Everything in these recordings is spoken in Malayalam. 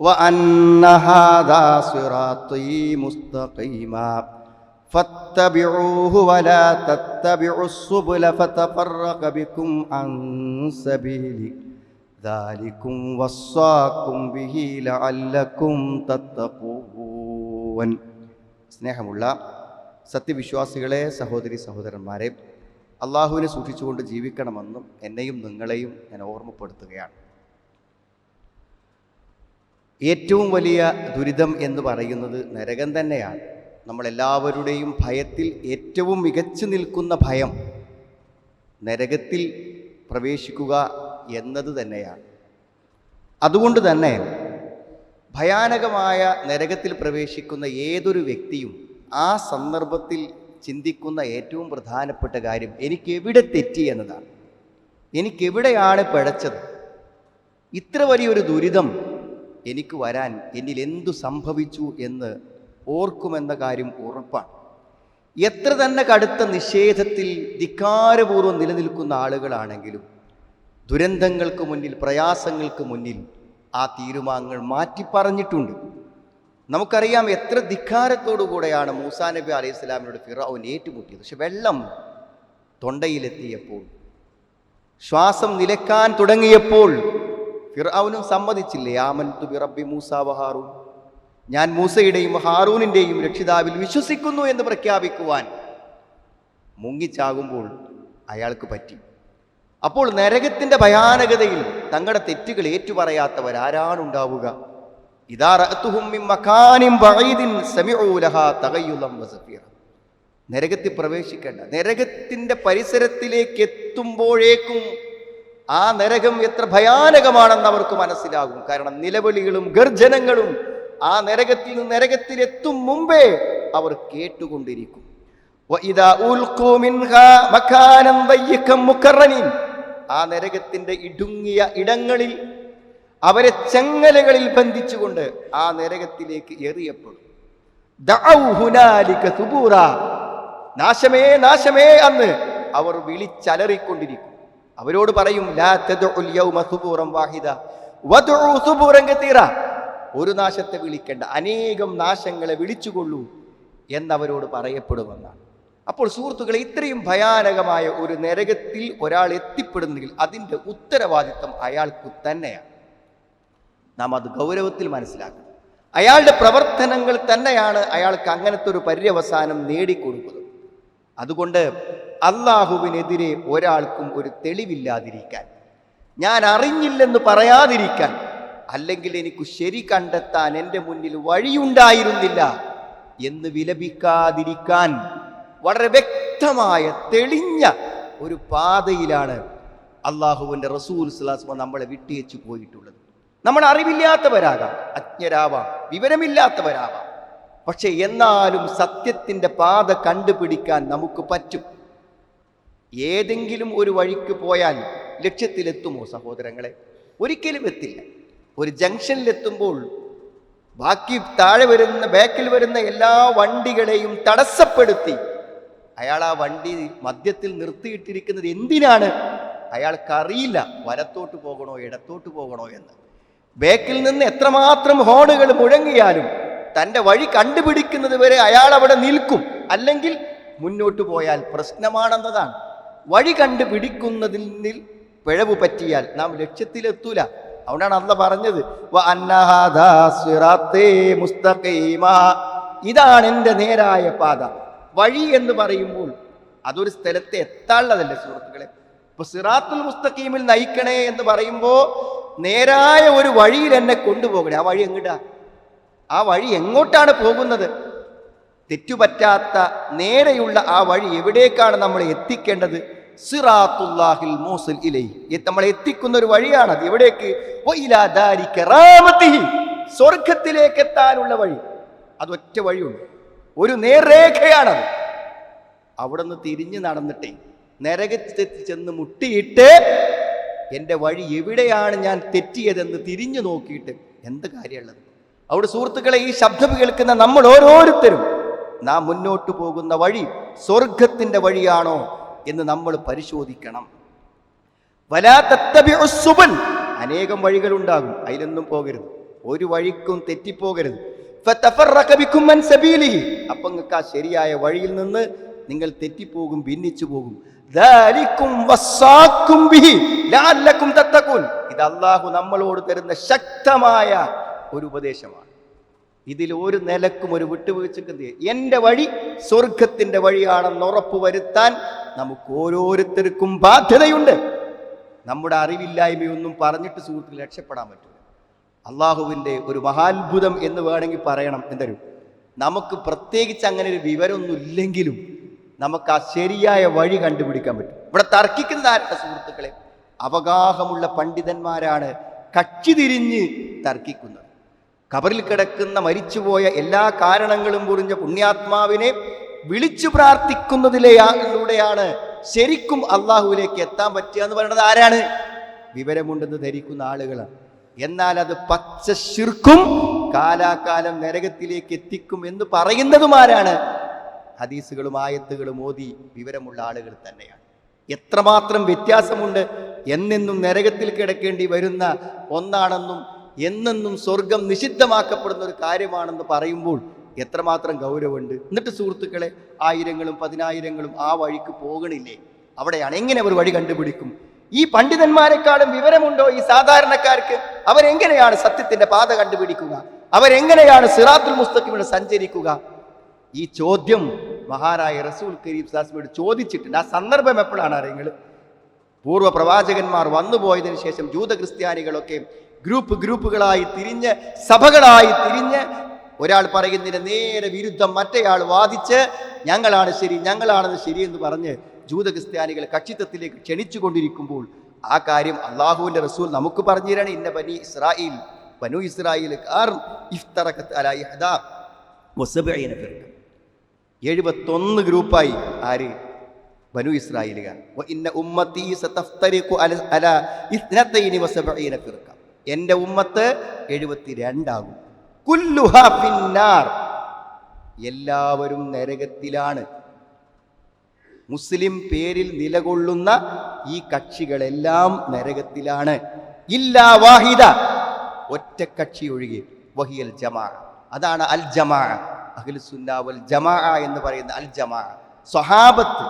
وأن هذا صراطي مستقيما فاتبعوه ولا تتبعوا السبل فتفرق بكم عن سبيله ذلكم وصاكم به لعلكم تتقون സ്നേഹമുള്ള സത്യവിശ്വാസികളെ സഹോദരി സഹോദരന്മാരെ അള്ളാഹുവിനെ സൂക്ഷിച്ചുകൊണ്ട് ജീവിക്കണമെന്നും എന്നെയും നിങ്ങളെയും ഞാൻ ഓർമ്മപ്പെടുത്തുകയാണ് ഏറ്റവും വലിയ ദുരിതം എന്ന് പറയുന്നത് നരകം തന്നെയാണ്. നമ്മളെല്ലാവരുടെയും ഭയത്തിൽ ഏറ്റവും മികച്ചു നിൽക്കുന്ന ഭയം നരകത്തിൽ പ്രവേശിക്കുക എന്നത് തന്നെയാണ്. അതുകൊണ്ട് തന്നെ ഭയാനകമായ നരകത്തിൽ പ്രവേശിക്കുന്ന ഏതൊരു വ്യക്തിയും ആ സന്ദർഭത്തിൽ ചിന്തിക്കുന്ന ഏറ്റവും പ്രധാനപ്പെട്ട കാര്യം എനിക്കെവിടെ തെറ്റി എന്നതാണ്. എനിക്കെവിടെയാണ് പിഴച്ചത്? ഇത്ര വലിയൊരു ദുരിതം എനിക്ക് വരാൻ എന്നിൽ എന്തു സംഭവിച്ചു എന്ന് ഓർക്കുമെന്ന കാര്യം ഉറപ്പാണ്. എത്ര തന്നെ കടുത്ത നിഷേധത്തിൽ ധിക്കാരപൂർവം നിലനിൽക്കുന്ന ആളുകളാണെങ്കിലും ദുരന്തങ്ങൾക്ക് മുന്നിൽ പ്രയാസങ്ങൾക്ക് മുന്നിൽ ആ തീരുമാനങ്ങൾ മാറ്റി പറഞ്ഞിട്ടുണ്ട്. നമുക്കറിയാം എത്ര ധിക്കാരത്തോടുകൂടെയാണ് മൂസാ നബി അലൈഹി സ്വലാമിനോട് ഏറ്റുമുട്ടിയത്. പക്ഷെ വെള്ളം തൊണ്ടയിലെത്തിയപ്പോൾ ശ്വാസം നിലക്കാൻ തുടങ്ങിയപ്പോൾ ഫിറൌനും സമ്മതിച്ചില്ലേ? ആമൻതു ബിറബ്ബി മൂസ വഹാറൂൻ ഞാൻ മൂസയുടെയും ഹാറൂനിന്റെയും രക്ഷിതാവിൽ വിശ്വസിക്കുന്നു എന്ന് പ്രഖ്യാപിക്കുവാൻ മുങ്ങിച്ചാകുമ്പോൾ അയാൾക്ക് പറ്റി. അപ്പോൾ നരകത്തിന്റെ ഭയാനകതയിൽ തങ്ങളുടെ തെറ്റുകൾ ഏറ്റുപറയാത്തവർ ആരാണ് ഉണ്ടാവുക ഇതാ മിൻ മകാനിൻ ബഈദിൻ സമിഉ ലഹാ തഗയ്യുലം വസഫീറ നരകത്തിൽ പ്രവേശിക്കേണ്ട നരകത്തിന്റെ പരിസരത്തിലേക്ക് എത്തുമ്പോഴേക്കും ആ നരകം എത്ര ഭയാനകമാണെന്ന് അവർക്ക് മനസ്സിലാകും. കാരണം നിലവിളികളും ഗർജനങ്ങളും ആ നരകത്തിൽ നിന്ന് നരകത്തിലെത്തും മുമ്പേ അവർ കേട്ടുകൊണ്ടിരിക്കും. ആ നരകത്തിന്റെ ഇടുങ്ങിയ ഇടങ്ങളിൽ അവരെ ചെങ്ങലകളിൽ ബന്ധിച്ചുകൊണ്ട് ആ നരകത്തിലേക്ക് എറിയപ്പെടും. നാശമേ നാശമേ അന്ന് അവർ വിളിച്ചലറിക്കൊണ്ടിരിക്കും. അവരോട് പറയും ലാ വാഹിദ. ഒരു നാശത്തെ വിളിക്കേണ്ട അനേകം നാശങ്ങളെ വിളിച്ചുകൊള്ളൂ എന്നവരോട് പറയപ്പെടുമെന്നാണ്. അപ്പോൾ സുഹൃത്തുക്കളെ ഇത്രയും ഭയാനകമായ ഒരു നരകത്തിൽ ഒരാൾ എത്തിപ്പെടുന്നെങ്കിൽ അതിന്റെ ഉത്തരവാദിത്വം അയാൾക്ക് തന്നെയാണ്. നാം അത് ഗൗരവത്തിൽ മനസ്സിലാക്കണം. അയാളുടെ പ്രവർത്തനങ്ങൾ തന്നെയാണ് അയാൾക്ക് അങ്ങനത്തെ ഒരു പര്യവസാനം നേടിക്കൊടുക്കുന്നത്. അതുകൊണ്ട് അള്ളാഹുവിനെതിരെ ഒരാൾക്കും ഒരു തെളിവില്ലാതിരിക്കാൻ ഞാൻ അറിഞ്ഞില്ലെന്ന് പറയാതിരിക്കാൻ അല്ലെങ്കിൽ എനിക്ക് ശരി കണ്ടെത്താൻ എന്റെ മുന്നിൽ വഴിയുണ്ടായിരുന്നില്ല എന്ന് വിലപിക്കാതിരിക്കാൻ വളരെ വ്യക്തമായ തെളിഞ്ഞ ഒരു പാതയിലാണ് അള്ളാഹുവിന്റെ റസൂൽ സുലാസ്മ നമ്മളെ വിട്ടിയച്ചു പോയിട്ടുള്ളത്. നമ്മൾ അറിവില്ലാത്തവരാകാം അജ്ഞരാവാം വിവരമില്ലാത്തവരാവാം. പക്ഷെ എന്നാലും സത്യത്തിന്റെ പാത കണ്ടുപിടിക്കാൻ നമുക്ക് പറ്റും. ഏതെങ്കിലും ഒരു വഴിക്ക് പോയാൽ ലക്ഷ്യത്തിലെത്തുമോ സഹോദരങ്ങളെ? ഒരിക്കലും എത്തില്ല. ഒരു ജംഗ്ഷനിലെത്തുമ്പോൾ ബാക്കി താഴെ വരുന്ന ബാക്കിൽ വരുന്ന എല്ലാ വണ്ടികളെയും തടസ്സപ്പെടുത്തി അയാൾ ആ വണ്ടി മധ്യത്തിൽ നിർത്തിയിട്ടിരിക്കുന്നത് എന്തിനാണ്? അയാൾക്കറിയില്ല വലത്തോട്ട് പോകണോ ഇടത്തോട്ട് പോകണോ എന്ന്. ബാക്കിൽ നിന്ന് എത്രമാത്രം ഹോണുകൾ മുഴങ്ങിയാലും തന്റെ വഴി കണ്ടുപിടിക്കുന്നത് വരെ അയാൾ അവിടെ നിൽക്കും. അല്ലെങ്കിൽ മുന്നോട്ട് പോയാൽ പ്രശ്നമാണെന്നതാണ്. വഴി കണ്ടുപിടിക്കുന്നതിൽ പിഴവ് പറ്റിയാൽ നാം ലക്ഷ്യത്തിലെത്തൂല. അതുകൊണ്ടാണ് അല്ല പറഞ്ഞത്. ഇതാണ് എന്റെ നേരായ പാത. വഴി എന്ന് പറയുമ്പോൾ അതൊരു സ്ഥലത്തെ എത്താനുള്ളതല്ലേ സുഹൃത്തുക്കളെ? ഇപ്പൊ സിറാത്തുൽ മുസ്തഖീമിൽ നയിക്കണേ എന്ന് പറയുമ്പോൾ നേരായ ഒരു വഴിയിൽ എന്നെ കൊണ്ടുപോകണേ. ആ വഴി എങ്ങോട്ടാ? ആ വഴി എങ്ങോട്ടാണ് പോകുന്നത്? തെറ്റുപറ്റാത്ത നേരെയുള്ള ആ വഴി എവിടേക്കാണ് നമ്മൾ എത്തിക്കേണ്ടത്? സിറാത്തുല്ലാഹിൽ മൂസൽ ഇലൈ നമ്മൾ എത്തിക്കുന്ന ഒരു വഴിയാണത്. എവിടേക്ക്. സ്വർഗത്തിലേക്ക് എത്താനുള്ള വഴി. അത് ഒറ്റ വഴിയുണ്ട്. ഒരു നേർരേഖയാണത്. അവിടെ നിന്ന് തിരിഞ്ഞ് നടന്നിട്ടേ നരകത്തെത്തി ചെന്ന് മുട്ടിയിട്ട് എന്റെ വഴി എവിടെയാണ് ഞാൻ തെറ്റിയതെന്ന് തിരിഞ്ഞു നോക്കിയിട്ട് എന്ത് കാര്യമുള്ളത്? അവിടെ സുഹൃത്തുക്കളെ ഈ ശബ്ദം കേൾക്കുന്ന നമ്മൾ ഓരോരുത്തരും നാം മുന്നോട്ട് പോകുന്ന വഴി സ്വർഗത്തിന്റെ വഴിയാണോ? എന്ന് നമ്മൾ പരിശോധിക്കണം. വലാ തത്തബിഉ സുബൽ അനേകം വഴികളുണ്ടാകും അതിലൊന്നും പോകരുത്. ഒരു വഴിക്കും തെറ്റിപ്പോകരുത്. അപ്പൊ നിങ്ങൾക്ക് ആ ശരിയായ വഴിയിൽ നിന്ന് നിങ്ങൾ തെറ്റിപ്പോകും ഭിന്നിച്ചു പോകും. ഇത് അള്ളാഹു നമ്മളോട് തരുന്ന ശക്തമായ ഒരു ഉപദേശമാണ്. ഇതിൽ ഒരു നിലക്കും ഒരു വിട്ടുവീഴ്ചക്ക് എന്റെ വഴി സ്വർഗത്തിന്റെ വഴിയാണെന്ന് ഉറപ്പ് വരുത്താൻ നമുക്ക് ഓരോരുത്തർക്കും ബാധ്യതയുണ്ട്. നമ്മുടെ അറിവില്ലായ്മയൊന്നും പറഞ്ഞിട്ട് സുഹൃത്തുക്കൾ രക്ഷപ്പെടാൻ പറ്റില്ല അള്ളാഹുവിന്റെ ഒരു മഹാത്ഭുതം എന്ന് വേണമെങ്കിൽ പറയണം. എന്തരും നമുക്ക് പ്രത്യേകിച്ച് അങ്ങനെ ഒരു വിവരമൊന്നും ഇല്ലെങ്കിലും നമുക്ക് ആ ശരിയായ വഴി കണ്ടുപിടിക്കാൻ പറ്റും. ഇവിടെ തർക്കിക്കുന്നത് ആരുടെ സുഹൃത്തുക്കളെ? അവഗാഹമുള്ള പണ്ഡിതന്മാരാണ് കക്ഷി തിരിഞ്ഞ് തർക്കിക്കുന്നത്. കബറിൽ കിടക്കുന്ന മരിച്ചുപോയ എല്ലാ കാരണങ്ങളും കുറിഞ്ഞ പുണ്യാത്മാവിനെ വിളിച്ചു പ്രാർത്ഥിക്കുന്നതിലൂടെയാണ് ശരിക്കും അള്ളാഹുവിലേക്ക് എത്താൻ പറ്റുക എന്ന് പറയുന്നത് ആരാണ്? വിവരമുണ്ടെന്ന് ധരിക്കുന്ന ആളുകളാണ്. എന്നാൽ അത് പച്ച ശിർക്കും കാലാകാലം നരകത്തിലേക്ക് എത്തിക്കും എന്ന് പറയുന്നതും ആരാണ്? ഹദീസുകളും ആയത്തുകളും ഓതി വിവരമുള്ള ആളുകൾ തന്നെയാണ്. എത്രമാത്രം വ്യത്യാസമുണ്ട് എന്നെന്നും നരകത്തിൽ കിടക്കേണ്ടി വരുന്ന ഒന്നാണെന്നും എന്നെന്നും സ്വർഗം നിഷിദ്ധമാക്കപ്പെടുന്ന ഒരു കാര്യമാണെന്ന് പറയുമ്പോൾ എത്രമാത്രം ഗൗരവമുണ്ട്. എന്നിട്ട് സുഹൃത്തുക്കളെ ആയിരങ്ങളും പതിനായിരങ്ങളും ആ വഴിക്ക് പോകണില്ലേ? അവിടെയാണ് എങ്ങനെ അവർ വഴി കണ്ടുപിടിക്കും? ഈ പണ്ഡിതന്മാരെക്കാളും വിവരമുണ്ടോ ഈ സാധാരണക്കാർക്ക്? അവരെങ്ങനെയാണ് സത്യത്തിന്റെ പാത കണ്ടുപിടിക്കുക? അവരെങ്ങനെയാണ് സിറാത്തുൽ മുസ്തഖിമിന് സഞ്ചരിക്കുക? ഈ ചോദ്യം മഹാനായ റസൂൽ കരീം സാസ്മിയോട് ചോദിച്ചിട്ടുണ്ട്. ആ സന്ദർഭം എപ്പോഴാണ് അറിയുന്നത്? പൂർവ പ്രവാചകന്മാർ വന്നുപോയതിനു ശേഷം ജൂത ക്രിസ്ത്യാനികളൊക്കെ ഗ്രൂപ്പ് ഗ്രൂപ്പുകളായി തിരിഞ്ഞ് സഭകളായി തിരിഞ്ഞ് ഒരാൾ പറയുന്നതിന് നേരെ വിരുദ്ധം മറ്റേയാൾ വാദിച്ച് ഞങ്ങളാണ് ശരി ഞങ്ങളാണെന്ന് ശരി എന്ന് പറഞ്ഞ് ജൂത ക്രിസ്ത്യാനികളെ കക്ഷിത്വത്തിലേക്ക് ക്ഷണിച്ചു കൊണ്ടിരിക്കുമ്പോൾ ആ കാര്യം അള്ളാഹുവിന്റെ റസൂൽ നമുക്ക് പറഞ്ഞു തരാണ്. ഇന്ന ബനി ഇസ്രായേൽ ബനു ഇസ്രായേൽ എഴുപത്തൊന്ന് ഗ്രൂപ്പായി ആര്? ബനു ഇസ്രായേലുകാർ ഇന്ന ഉമ്മത്തി അല എന്റെ ഉമ്മത്ത് എഴുപത്തി രണ്ടാകും എല്ലാവരും നരകത്തിലാണ്. മുസ്ലിം പേരിൽ നിലകൊള്ളുന്ന ഈ കക്ഷികളെല്ലാം നരകത്തിലാണ്. ഇല്ലാ വാഹിദ. ഒറ്റ കക്ഷി ഒഴികെ. വഹിയൽ ജമാ അതാണ് അൽ ജമാ അഖിൽസുന്നാവൽ സുന്ന വൽ ജമാ എന്ന് പറയുന്ന അൽ ജമാ സ്വഹാബത്ത്.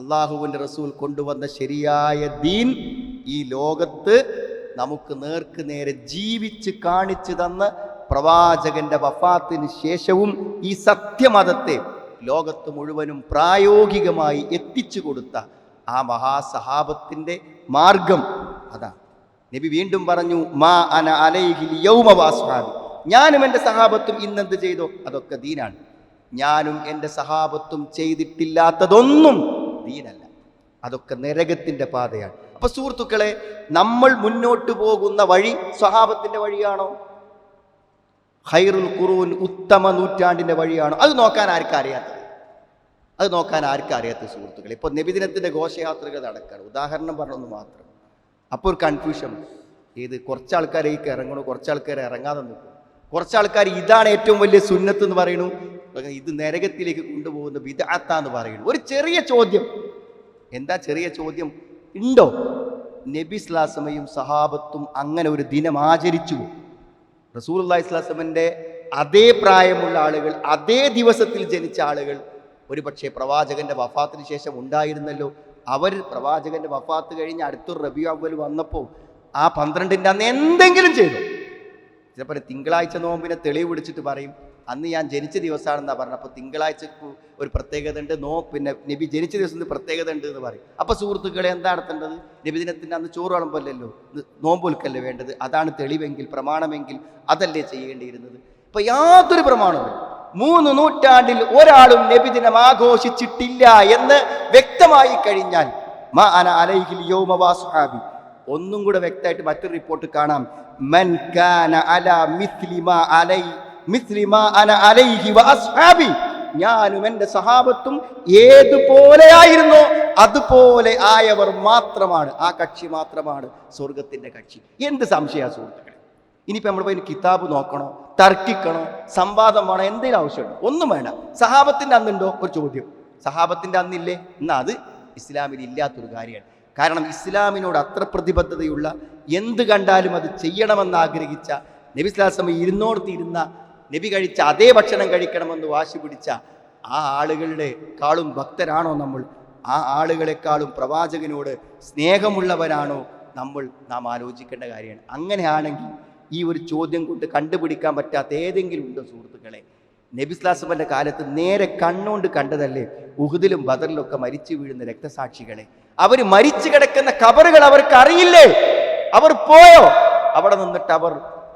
അള്ളാഹുവിന്റെ റസൂൽ കൊണ്ടുവന്ന ശരിയായ ദീൻ ഈ ലോകത്ത് നമുക്ക് നേർക്ക് നേരെ ജീവിച്ച് കാണിച്ചു തന്ന് പ്രവാചകന്റെ വഫാത്തിന് ശേഷവും ഈ സത്യമതത്തെ ലോകത്ത് മുഴുവനും പ്രായോഗികമായി എത്തിച്ചു കൊടുത്ത ആ മഹാസഹാബത്തിന്റെ മാർഗം അതാണ് നബി വീണ്ടും പറഞ്ഞു മാ അന അലൈഹി യൗമവാസ്ഹാബി ഞാനും എന്റെ സഹാബത്തും ഇന്നെന്ത് ചെയ്തോ? അതൊക്കെ ദീനാണ്. ഞാനും എന്റെ സഹാബത്തും ചെയ്തിട്ടില്ലാത്തതൊന്നും ദീനല്ല. അതൊക്കെ നരകത്തിന്റെ പാതയാണ്. അപ്പൊ സുഹൃത്തുക്കളെ നമ്മൾ മുന്നോട്ട് പോകുന്ന വഴി സ്വഹാപത്തിന്റെ വഴിയാണോ? ഹൈറുൽ ഖുറൂൻ ഉത്തമ നൂറ്റാണ്ടിന്റെ വഴിയാണോ. അത് നോക്കാൻ ആർക്കും അറിയാത്തത് അത് നോക്കാൻ ആർക്കും അറിയാത്ത സുഹൃത്തുക്കൾ. ഇപ്പോൾ നബിദിനത്തിന്റെ ഘോഷയാത്രകൾ നടക്കുകയാണ് ഉദാഹരണം പറഞ്ഞൊന്ന് മാത്രം. അപ്പോൾ ഒരു കൺഫ്യൂഷൻ ഏത് കുറച്ച് ആൾക്കാരേക്ക് ഇറങ്ങണു കുറച്ച് ആൾക്കാർ ഇറങ്ങാതെ നിൽക്കും. കുറച്ച് ആൾക്കാർ ഇതാണ് ഏറ്റവും വലിയ സുന്നത്ത് എന്ന് പറയണു ഇത് നരകത്തിലേക്ക് കൊണ്ടുപോകുന്ന വിദാത്ത എന്ന് പറയുന്നു. ഒരു ചെറിയ ചോദ്യം. എന്താ ചെറിയ ചോദ്യം? ഉണ്ടോ? നബി സ്ലാസമയും സഹാബത്തും അങ്ങനെ ഒരു ദിനം ആചരിച്ചു. റസൂൽ ഇസ്ലാസമന്റെ അതേ പ്രായമുള്ള ആളുകൾ അതേ ദിവസത്തിൽ ജനിച്ച ആളുകൾ ഒരുപക്ഷെ പ്രവാചകന്റെ വഫാത്തിന് ശേഷം ഉണ്ടായിരുന്നല്ലോ. അവർ പ്രവാചകന്റെ വഫാത്ത് കഴിഞ്ഞ് അടുത്തൊരു റബി അവൽ വന്നപ്പോൾ ആ പന്ത്രണ്ടിന്റെ അന്ന് എന്തെങ്കിലും ചെയ്തു. ചിലപ്പോൾ തിങ്കളാഴ്ച നോമ്പിനെ തെളിവ് പിടിച്ചിട്ട് പറയും അന്ന് ഞാൻ ജനിച്ച ദിവസമാണെന്നാണ് പറഞ്ഞത്. അപ്പോൾ തിങ്കളാഴ്ചക്ക് ഒരു പ്രത്യേകത ഉണ്ട്. നോ പിന്നെ നബി ജനിച്ച ദിവസത്തിന് പ്രത്യേകത ഉണ്ട് എന്ന് പറയും. അപ്പോൾ സുഹൃത്തുക്കളെ എന്താ നടത്തേണ്ടത്? നബിദിനത്തിന്റെ അന്ന് ചോറ് വിളമ്പല്ലല്ലോ നോമ്പൊൽക്കല്ലേ വേണ്ടത്? അതാണ് തെളിവെങ്കിൽ പ്രമാണമെങ്കിൽ അതല്ലേ ചെയ്യേണ്ടിയിരുന്നത്. ഇപ്പോൾ യാതൊരു പ്രമാണവും മൂന്ന് നൂറ്റാണ്ടിൽ ഒരാളും നബി ദിനം ആഘോഷിച്ചിട്ടില്ല എന്ന് വ്യക്തമായി കഴിഞ്ഞാൽ മാ അന അലൈഹിൽ ഒന്നും കൂടെ വ്യക്തമായിട്ട് മറ്റൊരു റിപ്പോർട്ട് കാണാം. മൻ കാന അല മിസ്ലി അലൈ ഞാനും എന്റെ സഹാബത്തും ഏതുപോലെയായിരുന്നു? അതുപോലെ ആയവർ മാത്രമാണ്. ആ കക്ഷി മാത്രമാണ് സ്വർഗത്തിന്റെ കക്ഷി. എന്ത് സംശയ സുഹൃത്തുക്കളെ? ഇനിയിപ്പോൾ നമ്മൾ പോയി കിതാബ് നോക്കണോ? തർക്കിക്കണോ? സംവാദം വേണോ? എന്തെങ്കിലും ആവശ്യമുണ്ടോ? ഒന്നും വേണ്ട. സഹാബത്തിന്റെ അന്നുണ്ടോ? ഒരു ചോദ്യം. സഹാബത്തിന്റെ അന്നില്ലേ? എന്നാൽ അത് ഇസ്ലാമിൽ ഇല്ലാത്തൊരു കാര്യമാണ്. കാരണം ഇസ്ലാമിനോട് അത്ര പ്രതിബദ്ധതയുള്ള എന്ത് കണ്ടാലും അത് ചെയ്യണമെന്ന് ആഗ്രഹിച്ച നബി സ്ലാസം ഇരുന്നോടത്തിരുന്ന നബി കഴിച്ച അതേ ഭക്ഷണം കഴിക്കണമെന്ന് വാശി പിടിച്ച ആ ആളുകളുടെ കാളും ഭക്തരാണോ നമ്മൾ? ആ ആളുകളെക്കാളും പ്രവാചകനോട് സ്നേഹമുള്ളവരാണോ നമ്മൾ? നാം ആലോചിക്കേണ്ട കാര്യമാണ്. അങ്ങനെയാണെങ്കിൽ ഈ ഒരു ചോദ്യം കൊണ്ട് കണ്ടുപിടിക്കാൻ പറ്റാത്ത ഏതെങ്കിലും ഉണ്ടോ സുഹൃത്തുക്കളെ? നബിസ്ലാസമന്റെ കാലത്ത് നേരെ കണ്ണുകൊണ്ട് കണ്ടതല്ലേ? ഉഹുദിലും ബദറിലും ഒക്കെ മരിച്ചു വീഴുന്ന രക്തസാക്ഷികളെ. അവർ മരിച്ചു കിടക്കുന്ന കബറുകൾ അവർക്ക് അറിയില്ലേ? അവർ പോയോ? അവിടെ നിന്നിട്ട് അവർ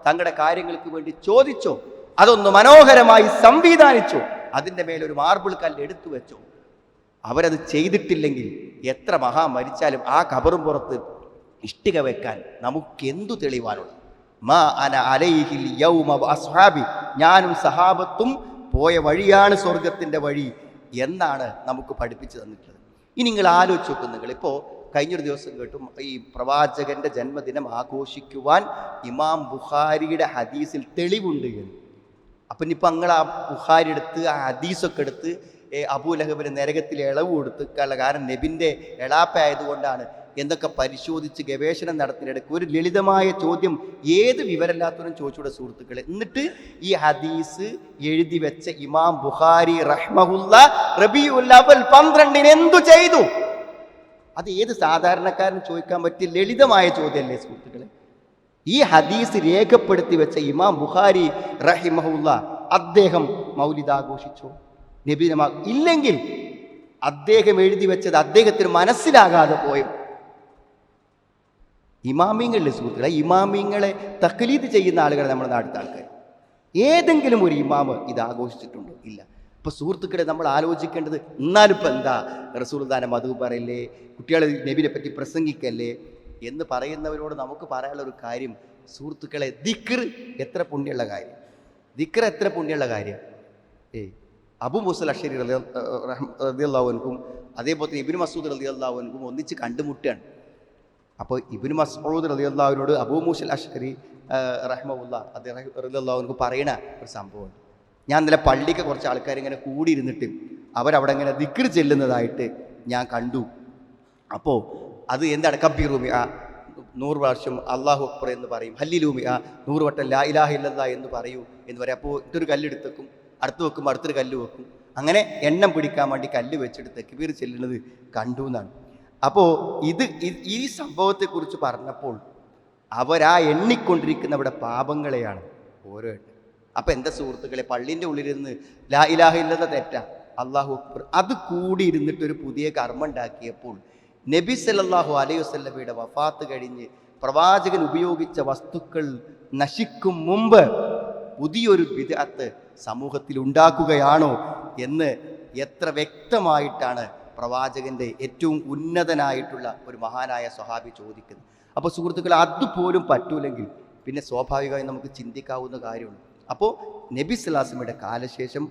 തങ്ങളുടെ കാര്യങ്ങൾക്ക് വേണ്ടി ചോദിച്ചോ? അതൊന്ന് മനോഹരമായി സംവിധാനിച്ചു. അതിന്റെ മേലൊരു മാർബിൾ കല്ല് എടുത്തു വെച്ചു. അവരത് ചെയ്തിട്ടില്ലെങ്കിൽ എത്ര മഹാ മരിച്ചാലും ആ കബറും പുറത്ത് ഇഷ്ടിക വെക്കാൻ നമുക്കെന്തു തെളിവാനുള്ളത് മാ യൗമ അസ്ഹാബി. ഞാനും സഹാബത്തും പോയ വഴിയാണ് സ്വർഗത്തിന്റെ വഴി എന്നാണ് നമുക്ക് പഠിപ്പിച്ചു തന്നിട്ടുള്ളത്. ഇനി നിങ്ങൾ ആലോചിച്ചു നോക്കും നിങ്ങൾ. ഇപ്പോൾ കഴിഞ്ഞൊരു ദിവസം കേട്ടു ഈ പ്രവാചകന്റെ ജന്മദിനം ആഘോഷിക്കുവാൻ ഇമാം ബുഖാരിയുടെ ഹദീസിൽ തെളിവുണ്ട് എന്ന്. അപ്പം ഇനിയിപ്പോൾ നിങ്ങൾ ആ ബുഹാരി എടുത്ത് ആ ഹദീസൊക്കെ എടുത്ത് അബൂ നരകത്തിൽ ഇളവ് കൊടുത്ത് കാരണം നെബിന്റെ എളാപ്പായതുകൊണ്ടാണ് എന്നൊക്കെ പരിശോധിച്ച് ഗവേഷണം നടത്തിയിടയ്ക്ക് ഒരു ലളിതമായ ചോദ്യം ഏത് വിവരമില്ലാത്തവരും ചോദിച്ചൂടെ സുഹൃത്തുക്കളെ? എന്നിട്ട് ഈ ഹദീസ് എഴുതി വെച്ച ഇമാം ബുഹാരി റഹ്മഹുല്ല റബിയുൽ അവൽ പന്ത്രണ്ടിന് എന്തു ചെയ്തു? അത് ഏത് സാധാരണക്കാരന് ചോദിക്കാൻ പറ്റിയ ലളിതമായ ചോദ്യമല്ലേ സുഹൃത്തുക്കളെ? ഈ ഹദീസ് രേഖപ്പെടുത്തി വെച്ച ഇമാം ബുഖാരി റഹിമഹുല്ല അദ്ദേഹം മൗലിദ് ആഘോഷിച്ചോ നബിനമാ ഇല്ലെങ്കിൽ അദ്ദേഹം എഴുതി വെച്ചത് അദ്ദേഹത്തിന് മനസ്സിലാകാതെ പോയും. ഇമാമിങ്ങളുടെ സുഹൃത്തുക്കളെ ഇമാമിങ്ങളെ തക്ലീദ് ചെയ്യുന്ന ആളുകളെ നമ്മുടെ നാട്ടിലെ ആൾക്കാർ ഏതെങ്കിലും ഒരു ഇമാമ് ഇത് ആഘോഷിച്ചിട്ടുണ്ടോ? ഇല്ല. ഇപ്പൊ സുഹൃത്തുക്കളെ നമ്മൾ ആലോചിക്കേണ്ടത് എന്നാലിപ്പോ എന്താ? റസൂൽദാന മധു പറയല്ലേ? കുട്ടികളെ നബിനെ പറ്റി പ്രസംഗിക്കല്ലേ? എന്ന് പറയുന്നവരോട് നമുക്ക് പറയാനുള്ള ഒരു കാര്യം സുഹൃത്തുക്കളെ ദിക്ർ എത്ര പുണ്യമുള്ള കാര്യം. ദിക്ർ എത്ര പുണ്യമുള്ള കാര്യം. ഏ അബു മുസൽ അഷരി റളിയല്ലാഹുവിനും അതേപോലെ തന്നെ ഇബിന് മസൂദ് റളിയല്ലാഹുവിനും ഒന്നിച്ച് കണ്ടുമുട്ടുകയാണ്. അപ്പോൾ ഇബിന് മസൂദ് റളിയല്ലാഹുവിനോട് അബു മുസൽ അഷരി റഹ്മുല്ല അദ്ദേഹം റളിയല്ലാഹുവിനു പറയണ ഒരു സംഭവം ഞാൻ ഇന്നലെ പള്ളിക്ക് കുറച്ച് ആൾക്കാർ ഇങ്ങനെ കൂടിയിരുന്നിട്ട് അവരവിടെ ഇങ്ങനെ ദിക്ർ ചെല്ലുന്നതായിട്ട് ഞാൻ കണ്ടു. അപ്പോൾ അത് എന്താണ്? കബീറൂമി ആ നൂറ് പ്രാവശ്യം അള്ളാഹു അക്ബർ എന്ന് പറയും. ഹല്ലിലൂമി ആ നൂറ് വട്ടം ലാ ഇലാഹ ഇല്ലല്ലാ എന്ന് പറയൂ. എന്ന് പറയും. അപ്പോൾ ഇതൊരു കല്ലെടുത്ത് വെക്കും അടുത്ത് വെക്കും അടുത്തൊരു കല്ല് വെക്കും. അങ്ങനെ എണ്ണം പിടിക്കാൻ വേണ്ടി കല്ല് വെച്ചിട്ട് തെക്കുപീർ ചെല്ലുന്നത് കണ്ടു എന്നാണ്. അപ്പോൾ ഇത് ഈ സംഭവത്തെക്കുറിച്ച് പറഞ്ഞപ്പോൾ അവരാ എണ്ണിക്കൊണ്ടിരിക്കുന്നവിടെ പാപങ്ങളെയാണ് ഓരോ എണ്ണം. അപ്പം എന്താ സുഹൃത്തുക്കളെ പള്ളിന്റെ ഉള്ളിലിരുന്ന് ലാ ഇലാഹ ഇല്ലാത്ത തെറ്റാ. അള്ളാഹു അത് കൂടി ഇരുന്നിട്ട് ഒരു പുതിയ കർമ്മം ഉണ്ടാക്കിയപ്പോൾ നബി സല്ലല്ലാഹു അലൈഹി വസല്ലമയുടെ വഫാത്ത് കഴിഞ്ഞ് പ്രവാചകൻ ഉപയോഗിച്ച വസ്തുക്കൾ നശിക്കും മുമ്പ് പുതിയൊരു വിദഗ്ധ സമൂഹത്തിൽ ഉണ്ടാക്കുകയാണോ എന്ന് എത്ര വ്യക്തമായിട്ടാണ് പ്രവാചകന്റെ ഏറ്റവും ഉന്നതനായിട്ടുള്ള ഒരു മഹാനായ സ്വഹാബി ചോദിക്കുന്നത്. അപ്പോൾ സുഹൃത്തുക്കൾ അതുപോലും പറ്റൂലെങ്കിൽ പിന്നെ സ്വാഭാവികമായി നമുക്ക് ചിന്തിക്കാവുന്ന കാര്യമുണ്ട്. അപ്പോൾ നബി സ്വലാസ്മയുടെ കാലശേഷം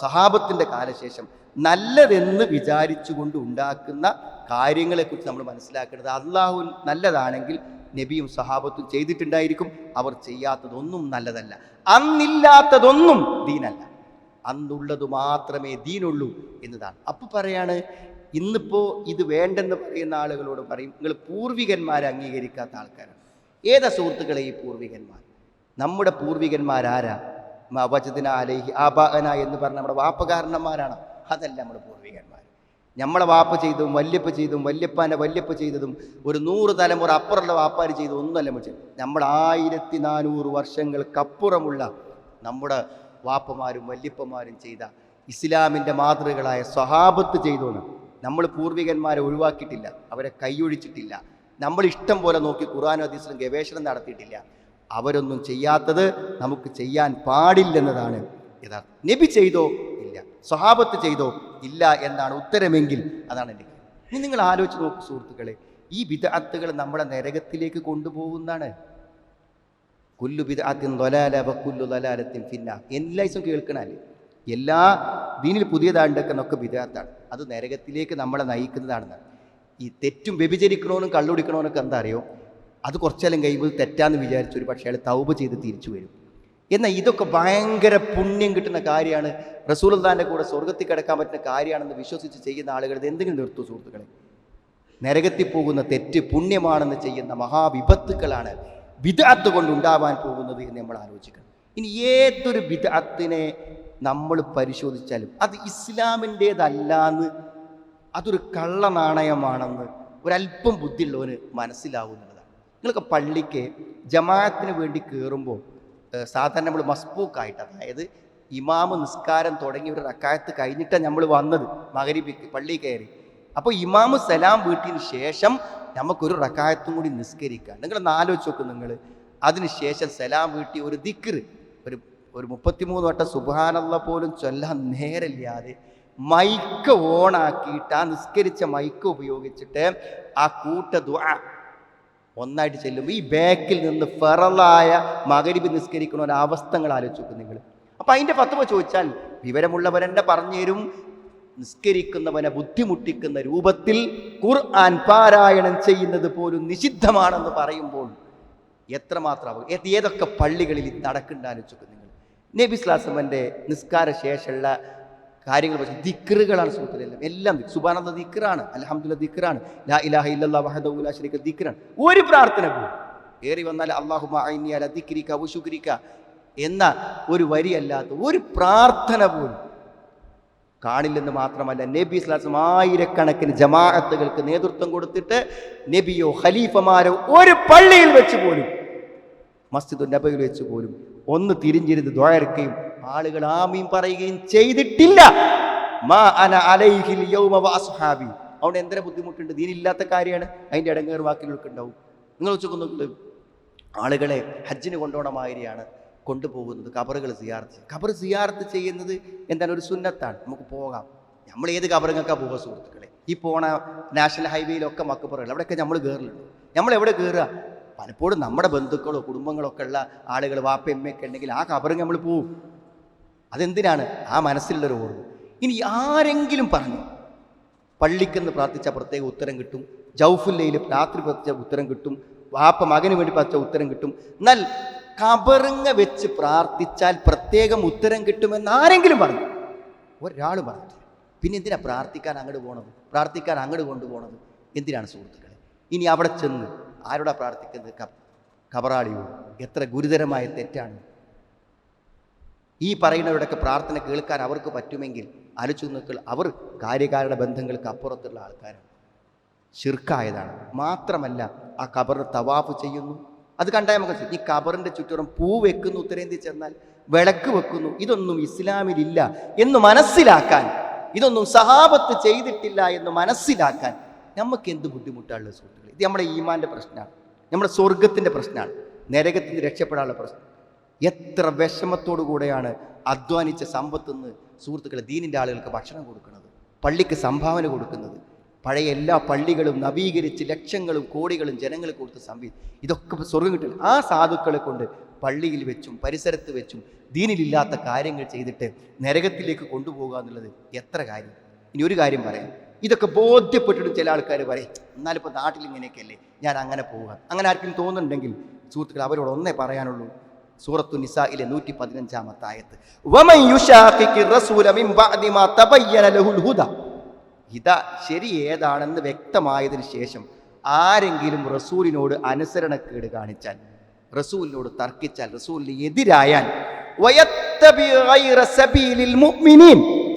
സഹാബത്തിന്റെ കാലശേഷം നല്ലതെന്ന് വിചാരിച്ചുകൊണ്ട് ഉണ്ടാക്കുന്ന കാര്യങ്ങളെക്കുറിച്ച് നമ്മൾ മനസ്സിലാക്കേണ്ടത് അള്ളാഹു നല്ലതാണെങ്കിൽ നബിയും സഹാബത്തും ചെയ്തിട്ടുണ്ടായിരിക്കും. അവർ ചെയ്യാത്തതൊന്നും നല്ലതല്ല. അന്നില്ലാത്തതൊന്നും ദീനല്ല. അന്നുള്ളത് മാത്രമേ ദീനുള്ളൂ എന്നതാണ്. അപ്പോൾ പറയാണ് ഇന്നിപ്പോൾ ഇത് വേണ്ടെന്ന് പറയുന്ന ആളുകളോട് പറയും നിങ്ങൾ പൂർവികന്മാരെ അംഗീകരിക്കാത്ത ആൾക്കാരാണ്. ഏതാ സുഹൃത്തുക്കളെ ഈ പൂർവികന്മാർ? നമ്മുടെ പൂർവികന്മാരാരാ? വചദിന അലൈഹി ആബാന എന്ന് പറഞ്ഞ നമ്മുടെ വാപ്പകാരണന്മാരാണ് അതല്ല നമ്മുടെ പൂർവികന്മാർ നമ്മളെ വാപ്പ ചെയ്തതും വല്യപ്പ ചെയ്തതും വല്യപ്പാന്റെ വല്യപ്പ ചെയ്തതും ഒരു നൂറ് തലമുറ അപ്പുറമുള്ള വാപ്പാർ ചെയ്തതും ഒന്നുമല്ല ചെയ്തത് നമ്മൾ ആയിരത്തി നാനൂറ് വർഷങ്ങൾക്കപ്പുറമുള്ള നമ്മുടെ വാപ്പമാരും വല്യപ്പമാരും ചെയ്ത ഇസ്ലാമിന്റെ മാതൃകളായ സ്വഹാബത്ത് ചെയ്തോന്ന് നമ്മൾ പൂർവികന്മാരെ ഒഴിവാക്കിയിട്ടില്ല. അവരെ കൈയൊഴിച്ചിട്ടില്ല. നമ്മൾ ഇഷ്ടം പോലെ നോക്കി ഖുർആാനും ഹദീസിലും ഗവേഷണം നടത്തിയിട്ടില്ല. അവരൊന്നും ചെയ്യാത്തത് നമുക്ക് ചെയ്യാൻ പാടില്ലെന്നതാണ്. യഥാർത്ഥം നബി ചെയ്തോ? ഇല്ല. സ്വഹാബത്ത് ചെയ്തോ? ഇല്ല എന്നാണ് ഉത്തരമെങ്കിൽ അതാണ് എന്റെ ഇനി നിങ്ങൾ ആലോചിച്ച് നോക്കൂ സുഹൃത്തുക്കളെ ഈ വിദഗ്ധകൾ നമ്മുടെ നരകത്തിലേക്ക് കൊണ്ടുപോകുന്നതാണ്. കുല്ലു ബിദാത്തിൻ തൊലാല വക്കുല്ലു തൊലാലത്തിൻ ഫിന്ന എല്ലാ ദിവസവും കേൾക്കണല്ലേ? എല്ലാ ദീനിൽ പുതിയതാണ്ടൊക്കെ വിദാത്താണ് അത് നരകത്തിലേക്ക് നമ്മളെ നയിക്കുന്നതാണെന്നാണ്. ഈ തെറ്റും വ്യഭിചരിക്കണമെന്നും കള്ളുടിക്കണമെന്നൊക്കെ എന്താ അറിയോ? അത് കുറച്ചെല്ലാം കഴിയുമ്പോൾ തെറ്റാന്ന് വിചാരിച്ചു ഒരു പക്ഷേ അയാൾ തൗബ ചെയ്ത് തിരിച്ചു വരും. എന്നാൽ ഇതൊക്കെ ഭയങ്കര പുണ്യം കിട്ടുന്ന കാര്യമാണ്. റസൂൽദാന്റെ കൂടെ സ്വർഗത്തിൽ കിടക്കാൻ പറ്റുന്ന കാര്യമാണെന്ന് വിശ്വസിച്ച് ചെയ്യുന്ന ആളുകൾ എന്തെങ്കിലും നിർത്തു സുഹൃത്തുക്കളെ. നരകത്തിൽ പോകുന്ന തെറ്റ് പുണ്യമാണെന്ന് ചെയ്യുന്ന മഹാവിപത്തുക്കളാണ് വിദഗ്ധ കൊണ്ട് ഉണ്ടാവാൻ പോകുന്നത് എന്ന് നമ്മൾ ആലോചിക്കണം. ഇനി ഏതൊരു വിദഗ്ധത്തിനെ നമ്മൾ പരിശോധിച്ചാലും അത് ഇസ്ലാമിന്റേതല്ലാന്ന് അതൊരു കള്ളനാണയമാണെന്ന് ഒരല്പം ബുദ്ധിയുള്ളവന് മനസ്സിലാവുന്നതാണ് നിങ്ങൾക്ക് പള്ളിക്ക് ജമാഅത്തിന് വേണ്ടി കയറുമ്പോൾ സാധാരണ നമ്മൾ മസ്ബൂക്കായിട്ട് അതായത് ഇമാമ് നിസ്കാരം തുടങ്ങി ഒരു റക്കായത്ത് കഴിഞ്ഞിട്ടാണ് നമ്മൾ വന്നത് മകരിപ്പിക്ക് പള്ളി കയറി. അപ്പോൾ ഇമാമ് സലാം വീട്ടിന് ശേഷം നമുക്കൊരു റക്കായത്തും കൂടി നിസ്കരിക്കാം. നിങ്ങൾ ആലോചിച്ച് നോക്കും നിങ്ങൾ. അതിന് ശേഷം സലാം വീട്ടി ഒരു ദിക്കർ ഒരു ഒരു മുപ്പത്തിമൂന്ന് വട്ടം സുബാനുള്ള പോലും ചൊല്ലാൻ നേരമില്ലാതെ മൈക്ക് ഓണാക്കിയിട്ട് ആ നിസ്കരിച്ച മൈക്ക് ഉപയോഗിച്ചിട്ട് ആ കൂട്ട ഒന്നായിട്ട് ചെല്ലുമ്പോൾ ഈ ബാക്കിൽ നിന്ന് ഫെറലായ മകരിബ് നിസ്കരിക്കുന്ന ഒരു ആലോചിച്ച് നിങ്ങൾ. അപ്പം അതിന്റെ പത്തുമ ചോദിച്ചാൽ വിവരമുള്ളവരെന്നെ പറഞ്ഞുതരും നിസ്കരിക്കുന്നവനെ ബുദ്ധിമുട്ടിക്കുന്ന രൂപത്തിൽ ഖുർആൻ പാരായണം ചെയ്യുന്നത് പോലും നിഷിദ്ധമാണെന്ന് പറയുമ്പോൾ എത്രമാത്രം ഏതൊക്കെ പള്ളികളിൽ നടക്കുന്നുണ്ട് ആലോചിച്ച് നോക്കും നിങ്ങൾ. നബി നിസ്കാര ശേഷമുള്ള കാര്യങ്ങൾ പക്ഷേ ദിക്റുകളാണ് സുഹൃത്തുക്കളെല്ലാം എല്ലാം. സുബാനന്ദ ദിക്റാണ്. അലഹമുല്ല ദിക്റാണ്. ലാ ഇലാഹ ദിക്റാണ്. ഒരു പ്രാർത്ഥന പോലും. ഏറി വന്നാൽ അള്ളാഹു അല ദിക്രിക്ക ഉശുക്രിക്ക എന്ന ഒരു വരിയല്ലാത്ത ഒരു പ്രാർത്ഥന പോലും കാണില്ലെന്ന് മാത്രമല്ല നബി ഇസ്ലാസും ആയിരക്കണക്കിന് ജമാഅത്തുകൾക്ക് നേതൃത്വം കൊടുത്തിട്ട് നബിയോ ഖലീഫമാരോ ഒരു പള്ളിയിൽ വെച്ച് പോലും മസ്ജിദ് നബയിൽ വെച്ച് പോലും ഒന്ന് തിരിഞ്ഞിരുന്ന് ദ്വാരക്കുകയും ആളുകൾ ആമീൻ പറയുകയും ചെയ്തിട്ടില്ല. മാ അന അലൈഹിൽ യൗമ ബുദ്ധിമുട്ടുണ്ട്? ദീനില്ലാത്ത കാര്യമാണ്. അതിന്റെ ഇടങ്ങേർ വാക്കിലൊക്കെ ഉണ്ടാവും. നിങ്ങൾ വെച്ചൊക്കെ ആളുകളെ ഹജ്ജിന് കൊണ്ടുപോകണ മാതിരിയാണ് കൊണ്ടുപോകുന്നത്. കബറുകൾ സിയാർത്ത്. കബർ സിയാർത്ത് ചെയ്യുന്നത് എന്താണ്? ഒരു സുന്നത്താണ്. നമുക്ക് പോകാം. നമ്മൾ ഏത് കബറുകൾക്കാ പോകുക സുഹൃത്തുക്കളെ? ഈ പോണ നാഷണൽ ഹൈവേയിലൊക്കെ മക്കപ്പുറകൾ അവിടെയൊക്കെ നമ്മൾ കയറലുണ്ട് നമ്മൾ എവിടെ കയറുക പലപ്പോഴും നമ്മുടെ ബന്ധുക്കളോ കുടുംബങ്ങളോ ഒക്കെ ഉള്ള ആളുകൾ വാപ്പയമ്മയൊക്കെ ഉണ്ടെങ്കിൽ ആ കബറിങ് നമ്മൾ പോവും. അതെന്തിനാണ്? ആ മനസ്സിലുള്ളൊരു ഓർമ്മ. ഇനി ആരെങ്കിലും പറഞ്ഞു പള്ളിക്കെന്ന് പ്രാർത്ഥിച്ചാൽ പ്രത്യേക ഉത്തരം കിട്ടും ജൗഫുല്ലയിൽ രാത്രി പ്രാർത്ഥിച്ച ഉത്തരം കിട്ടും വാപ്പ മകന് വേണ്ടി പ്രാർത്ഥിച്ച ഉത്തരം കിട്ടും എന്നാൽ കബറിങ്ങ വെച്ച് പ്രാർത്ഥിച്ചാൽ പ്രത്യേകം ഉത്തരം കിട്ടുമെന്ന് ആരെങ്കിലും പറഞ്ഞു. ഒരാൾ പറഞ്ഞു പിന്നെ എന്തിനാ പ്രാർത്ഥിക്കാൻ അങ്ങോട്ട് പോണത്? പ്രാർത്ഥിക്കാൻ അങ്ങോട്ട് കൊണ്ടുപോകണത് എന്തിനാണ് സുഹൃത്തുക്കളെ? ഇനി അവിടെ ചെന്ന് ആരോടാ പ്രാർത്ഥിക്കുന്നത്? കബറാളിയോ എത്ര ഗുരുതരമായ തെറ്റാണ്. ഈ പറയുന്നവരുടെയൊക്കെ പ്രാർത്ഥന കേൾക്കാൻ അവർക്ക് പറ്റുമെങ്കിൽ അലച്ചു അവർ കാര്യകാരണ ബന്ധങ്ങൾക്ക് അപ്പുറത്തുള്ള ആൾക്കാരാണ്. ഷിർക്കായതാണ് മാത്രമല്ല ആ കബറിന് തവാഫ് ചെയ്യുന്നു. അത് കണ്ടാൽ നമുക്ക്. ഈ കബറിന്റെ ചുറ്റും പൂ വെക്കുന്നു ഉത്തരേന്ത്യ ചെന്നാൽ വിളക്ക് വെക്കുന്നു. ഇതൊന്നും ഇസ്ലാമിലില്ല എന്ന് മനസ്സിലാക്കാൻ ഇതൊന്നും സഹാബത്ത് ചെയ്തിട്ടില്ല എന്ന് മനസ്സിലാക്കാൻ നമുക്ക് എന്ത് ബുദ്ധിമുട്ടാണുള്ള സുഹൃത്തുക്കൾ ഇത് നമ്മുടെ ഈമാന്റെ പ്രശ്നമാണ്. നമ്മുടെ സ്വർഗത്തിന്റെ പ്രശ്നമാണ്. നരകത്തിൽ രക്ഷപ്പെടാനുള്ള പ്രശ്നം. എത്ര വിഷമത്തോടു കൂടെയാണ് അധ്വാനിച്ച സമ്പത്തുനിന്ന് സുഹൃത്തുക്കളെ ദീനിന്റെ ആളുകൾക്ക് ഭക്ഷണം കൊടുക്കുന്നത് പള്ളിക്ക് സംഭാവന കൊടുക്കുന്നത് പഴയ എല്ലാ പള്ളികളും നവീകരിച്ച് ലക്ഷങ്ങളും കോടികളും ജനങ്ങൾ കൊടുത്ത് സംവി ഇതൊക്കെ സ്വർഗം കിട്ടില്ല ആ സാധുക്കളെ കൊണ്ട് പള്ളിയിൽ വെച്ചും പരിസരത്ത് വെച്ചും ദീനിലില്ലാത്ത കാര്യങ്ങൾ ചെയ്തിട്ട് നരകത്തിലേക്ക് കൊണ്ടുപോകുക എന്നുള്ളത് എത്ര കാര്യം? ഇനി ഒരു കാര്യം പറയാം. ഇതൊക്കെ ബോധ്യപ്പെട്ടിട്ട് ചില ആൾക്കാർ പറയും എന്നാലിപ്പോൾ നാട്ടിൽ ഇങ്ങനെയൊക്കെയല്ലേ ഞാൻ അങ്ങനെ പോവുക. അങ്ങനെ ആർക്കും തോന്നുന്നുണ്ടെങ്കിൽ സുഹൃത്തുക്കൾ അവരോട് ഒന്നേ പറയാനുള്ളൂ. സൂറത്തു നിസായിലെ നൂറ്റി പതിനഞ്ചാമത്തെ ആയത്ത് ശരി ഏതാണെന്ന് വ്യക്തമായതിനു ശേഷം ആരെങ്കിലും റസൂലിനോട് അനുസരണക്കേട് കാണിച്ചാൽ റസൂലിനോട് തർക്കിച്ചാൽ റസൂലിന് എതിരായാൽ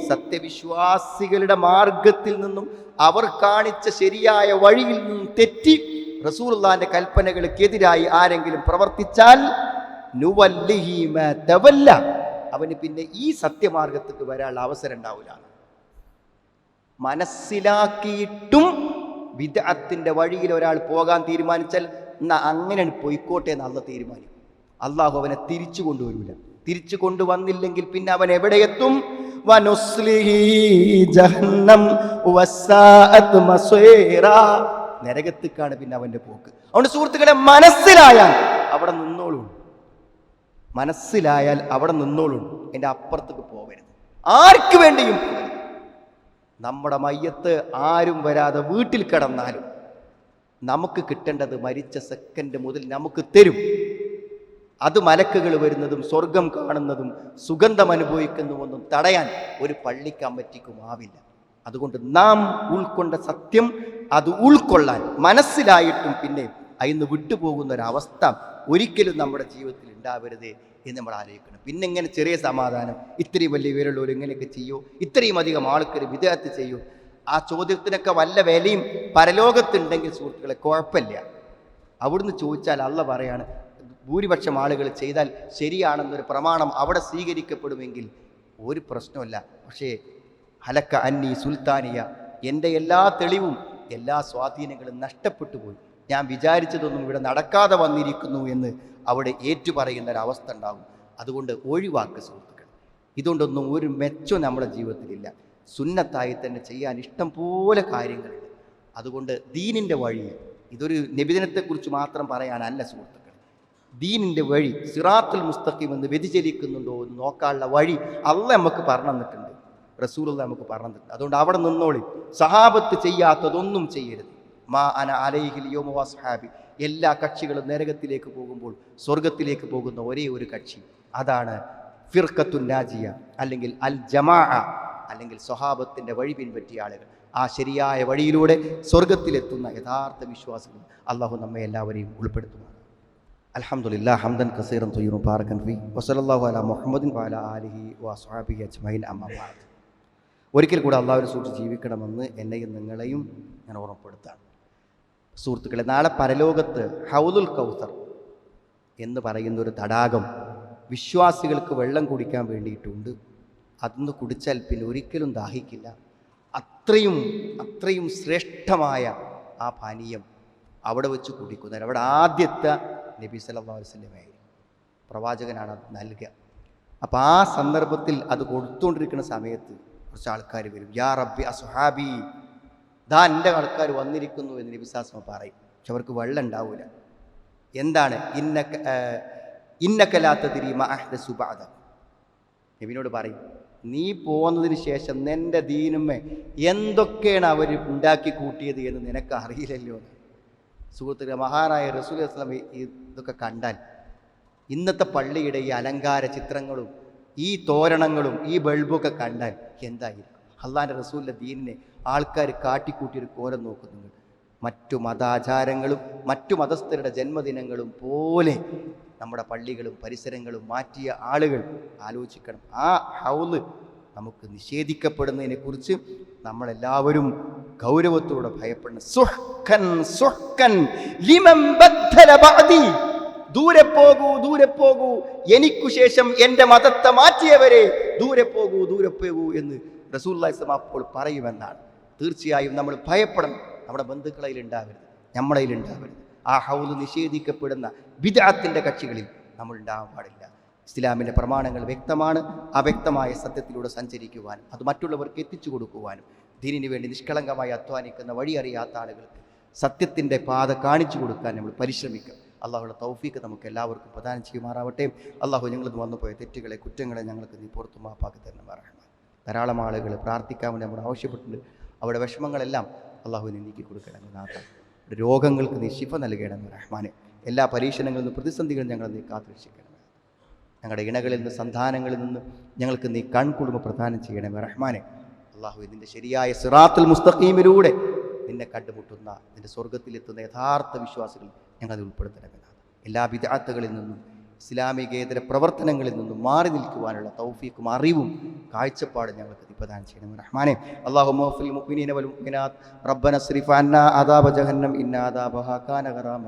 സത്യവിശ്വാസികളുടെ മാർഗത്തിൽ നിന്നും അവർ കാണിച്ച ശരിയായ വഴിയിൽ നിന്നും തെറ്റി റസൂൽ കൽപ്പനകൾക്കെതിരായി ആരെങ്കിലും പ്രവർത്തിച്ചാൽ തവല്ല. അവന് പിന്നെ ഈ സത്യമാർഗത്തേക്ക് വരാനുള്ള അവസരം ഉണ്ടാവില്ല. മനസ്സിലാക്കിയിട്ടും വിദഗ്ധത്തിന്റെ വഴിയിൽ ഒരാൾ പോകാൻ തീരുമാനിച്ചാൽ എന്നാ അങ്ങനെ പോയിക്കോട്ടെ എന്ന് അല്ല തീരുമാനിക്കും അള്ളാഹു അവനെ തിരിച്ചു കൊണ്ടുവരില്ല തിരിച്ചു കൊണ്ടുവന്നില്ലെങ്കിൽ പിന്നെ അവൻ എവിടെ എത്തും? നരകത്തിക്കാണ് പിന്നെ അവന്റെ പോക്ക്. അതുകൊണ്ട് സുഹൃത്തുക്കളെ മനസ്സിലായാൽ അവിടെ നിന്നോളൂ. മനസ്സിലായാൽ അവിടെ നിന്നോളൂ. എന്റെ അപ്പുറത്തേക്ക് പോകരുത് ആർക്ക് വേണ്ടിയും? നമ്മുടെ മയ്യത്ത് ആരും വരാതെ വീട്ടിൽ കിടന്നാലും നമുക്ക് കിട്ടേണ്ടത് മരിച്ച സെക്കൻഡ് മുതൽ നമുക്ക് തരും. അത് മലക്കുകൾ വരുന്നതും സ്വർഗം കാണുന്നതും സുഗന്ധം അനുഭവിക്കുന്നതുമൊന്നും തടയാൻ ഒരു പള്ളിക്ക് കമ്മിറ്റിക്കും ആവില്ല. അതുകൊണ്ട് നാം ഉൾക്കൊണ്ട സത്യം അത് ഉൾക്കൊള്ളാൻ മനസ്സിലായിട്ടും പിന്നെ അതിന്ന് വിട്ടുപോകുന്ന ഒരവസ്ഥ ഒരിക്കലും നമ്മുടെ ജീവിതത്തിൽ ഉണ്ടാവരുത് എന്ന് നമ്മൾ ആലോചിക്കണം. പിന്നെ ഇങ്ങനെ ചെറിയ സമാധാനം ഇത്രയും വലിയ വിവരമുള്ളവർ ഇങ്ങനെയൊക്കെ ചെയ്യൂ ഇത്രയും അധികം ആൾക്കാർ വിദേഹത്ത് ചെയ്യൂ. ആ ചോദ്യത്തിനൊക്കെ വല്ല വിലയും പരലോകത്തുണ്ടെങ്കിൽ സുഹൃത്തുക്കളെ കുഴപ്പമില്ല. അവിടുന്ന് ചോദിച്ചാൽ അല്ല പറയാണ് ഭൂരിപക്ഷം ആളുകൾ ചെയ്താൽ ശരിയാണെന്നൊരു പ്രമാണം അവിടെ സ്വീകരിക്കപ്പെടുമെങ്കിൽ ഒരു പ്രശ്നമല്ല പക്ഷേ ഹലക്ക അന്നി സുൽത്താനിയ എന്റെ എല്ലാ തെളിവും എല്ലാ സ്വാധീനങ്ങളും നഷ്ടപ്പെട്ടു പോയി. ഞാൻ വിചാരിച്ചതൊന്നും ഇവിടെ നടക്കാതെ വന്നിരിക്കുന്നു എന്ന് അവിടെ ഏറ്റുപറയുന്ന ഒരവസ്ഥ ഉണ്ടാകും. അതുകൊണ്ട് ഒഴിവാക്ക് സുഹൃത്തുക്കൾ ഇതുകൊണ്ടൊന്നും ഒരു മെച്ചം നമ്മുടെ ജീവിതത്തിലില്ല. സുന്നത്തായി തന്നെ ചെയ്യാൻ ഇഷ്ടം പോലെ കാര്യങ്ങളുണ്ട്. അതുകൊണ്ട് ദീനിന്റെ വഴി ഇതൊരു നിബിധനത്തെക്കുറിച്ച് മാത്രം പറയാനല്ല സുഹൃത്തുക്കൾ ദീനിന്റെ വഴി സിറാത്തുൽ മുസ്തഖീം എന്ന് വ്യതിചലിക്കുന്നുണ്ടോ എന്ന് നോക്കാനുള്ള വഴി അല്ല നമുക്ക് പറഞ്ഞു തന്നിട്ടുണ്ട്. റസൂലുള്ള നമുക്ക് പറഞ്ഞു തന്നിട്ടുണ്ട്. അതുകൊണ്ട് അവിടെ നിന്നോളി. സഹാബത്ത് ചെയ്യാത്തതൊന്നും ചെയ്യരുത്. മാ അന അലൈഹിൽ യോമ വസ്ഹാബി എല്ലാ കക്ഷികളും നരകത്തിലേക്ക് പോകുമ്പോൾ സ്വർഗത്തിലേക്ക് പോകുന്ന ഒരേ ഒരു കക്ഷി. അതാണ് ഫിർക്കത്തുൻ നാജിയ അല്ലെങ്കിൽ അൽ ജമാ അല്ലെങ്കിൽ സ്വഹാബത്തിന്റെ വഴി പിൻപറ്റിയ ആളുകൾ. ആ ശരിയായ വഴിയിലൂടെ സ്വർഗത്തിലെത്തുന്ന യഥാർത്ഥ വിശ്വാസികൾ അള്ളാഹു നമ്മെ എല്ലാവരെയും ഉൾപ്പെടുത്തുന്നു അലഹമുല്ല ഹംദൻ കസീറൻ തുയ്യൂർ പാർക്കൻ ഫി. വസലല്ലാഹു അല മുഹമ്മദിൻ വാല ആലിഹി വസ്ഹാബി അജ്മൈൻ അമ്മ ഒരിക്കൽ കൂടെ അള്ളാഹുവിനെ സൂക്ഷിച്ച് ജീവിക്കണമെന്ന് എന്നെയും നിങ്ങളെയും ഞാൻ ഓർമ്മപ്പെടുത്താണ് സുഹൃത്തുക്കളെ നാളെ പരലോകത്ത് ഹൗദുൽ കൗസർ എന്ന് പറയുന്ന ഒരു തടാകം വിശ്വാസികൾക്ക് വെള്ളം കുടിക്കാൻ വേണ്ടിയിട്ടുണ്ട്. അതൊന്ന് കുടിച്ചാൽ പിന്നെ ഒരിക്കലും ദാഹിക്കില്ല. അത്രയും അത്രയും ശ്രേഷ്ഠമായ ആ പാനീയം അവിടെ വെച്ച് കുടിക്കുന്നവർ അവിടെ ആദ്യത്തെ നബി അലൈഹി വസല്ലമയായി പ്രവാചകനാണ് അത് നൽകുക. അപ്പോൾ ആ സന്ദർഭത്തിൽ അത് കൊടുത്തുകൊണ്ടിരിക്കുന്ന സമയത്ത് കുറച്ച് ആൾക്കാർ വരും. യാ റബ്ബി അസുഹാബി ദാ എന്റെ ആൾക്കാർ വന്നിരിക്കുന്നു എന്ന് നബിസാസ്മ പറയും. പക്ഷെ അവർക്ക് വെള്ളം ഉണ്ടാവില്ല എന്താണ് ഇന്ന ഇന്നക്കലാത്ത തിരിയുമ അഹ്ദ സുബാദ നബിനോട് പറയും നീ പോകുന്നതിന് ശേഷം നിന്റെ ദീനുമേ എന്തൊക്കെയാണ് അവർ ഉണ്ടാക്കി കൂട്ടിയത് എന്ന് നിനക്ക് അറിയില്ലല്ലോ. സുഹൃത്തുക്കളെ മഹാനായ റസൂൽ അസ്ലാം ഇതൊക്കെ കണ്ടാൽ ഇന്നത്തെ പള്ളിയുടെ ഈ അലങ്കാര ചിത്രങ്ങളും ഈ തോരണങ്ങളും ഈ ബൾബൊക്കെ കണ്ടാൽ എന്തായിരിക്കും? അള്ളാന്റെ റസൂലിന്റെ ദീനിനെ ആൾക്കാർ കാട്ടിക്കൂട്ടിയൊരു കോരം നോക്കുന്നുണ്ട്. മറ്റു മതാചാരങ്ങളും മറ്റു മതസ്ഥരുടെ ജന്മദിനങ്ങളും പോലെ നമ്മുടെ പള്ളികളും പരിസരങ്ങളും മാറ്റിയ ആളുകൾ ആലോചിക്കണം. ആ ഹൗൽ നമുക്ക് നിഷേധിക്കപ്പെടുന്നതിനെക്കുറിച്ച് നമ്മളെല്ലാവരും ഗൗരവത്തോടെ ഭയപ്പെടണം. സുഹ്കൻ സുഹ്കൻ ദൂരെ പോകൂ ദൂരെ പോകൂ. എനിക്കു ശേഷം എന്റെ മതത്തെ മാറ്റിയവരെ ദൂരെ പോകൂ ദൂരെ പോകൂ എന്ന് റസൂല്ലാസ്ലം അപ്പോൾ പറയുമെന്നാണ്. തീർച്ചയായും നമ്മൾ ഭയപ്പെടണം. നമ്മുടെ ബന്ധുക്കളയിൽ ഉണ്ടാവരുത് നമ്മളതിൽ ഉണ്ടാവരുത് ആ ഹൗൽ നിഷേധിക്കപ്പെടുന്ന വിദാത്തിന്റെ കക്ഷികളിൽ നമ്മൾ ഉണ്ടാവാൻ പാടില്ല. ഇസ്ലാമിന്റെ പ്രമാണങ്ങൾ വ്യക്തമാണ്. അവ്യക്തമായ സത്യത്തിലൂടെ സഞ്ചരിക്കുവാനും അത് മറ്റുള്ളവർക്ക് എത്തിച്ചു കൊടുക്കുവാനും ദീനിനു വേണ്ടി നിഷ്കളങ്കമായി അധ്വാനിക്കുന്ന വഴി അറിയാത്ത ആളുകൾക്ക് സത്യത്തിന്റെ പാത കാണിച്ചു കൊടുക്കാൻ നമ്മൾ പരിശ്രമിക്കും. അള്ളാഹുടെ തൗഫീക്ക് നമുക്ക് എല്ലാവർക്കും പ്രദാനം ചെയ്യുമാറാവട്ടെ. അള്ളാഹു ഞങ്ങളിന്ന് വന്നുപോയ തെറ്റുകളെ കുറ്റങ്ങളെ ഞങ്ങൾക്ക് നീ പുറത്തു മാപ്പാക്കി തരണം പറയണം ധാരാളം ആളുകൾ പ്രാർത്ഥിക്കാൻ വേണ്ടി നമ്മൾ ആവശ്യപ്പെട്ടിട്ടുണ്ട്. അവിടെ വിഷമങ്ങളെല്ലാം അള്ളാഹുവിനെ നീക്കി കൊടുക്കണം നാഥ. രോഗങ്ങൾക്ക് നീ ശിഫ നൽകണം റഹ്മാനെ. എല്ലാ പരീക്ഷണങ്ങളിൽ നിന്ന് പ്രതിസന്ധികളും ഞങ്ങൾ നീ കാത്തുരക്ഷിക്കണം ഞങ്ങളുടെ ഇണകളിൽ നിന്ന് സന്താനങ്ങളിൽ നിന്ന് ഞങ്ങൾക്ക് നീ കൺകുടുംബ പ്രദാനം ചെയ്യണമേ റഹ്മാനെ. അള്ളാഹു ഇതിന്റെ ശരിയായ സിറാത്തുൽ മുസ്തഖീമിലൂടെ നിന്നെ കണ്ടുമുട്ടുന്ന നിന്റെ സ്വർഗത്തിലെത്തുന്ന യഥാർത്ഥ വിശ്വാസികൾ ഞങ്ങൾ അതിൽ ഉൾപ്പെടുത്തണമെന്നാണ് എല്ലാ വിദ്യാർത്ഥികളിൽ നിന്നും ഇസ്ലാമികേതര പ്രവർത്തനങ്ങളിൽ നിന്നും മാറി നിൽക്കുവാനുള്ള തൗഫീക്കും അറിവും കാഴ്ചപ്പാടും ഞങ്ങൾക്ക് നീ പ്രദാനം ചെയ്യണം റഹ്മാനെ അള്ളാഹു റബ്ബന സ്രിഫ് അന്നാ അദാബ ജഹന്നം ഇന്ന അദാബഹാ. കാന ഗറാമ.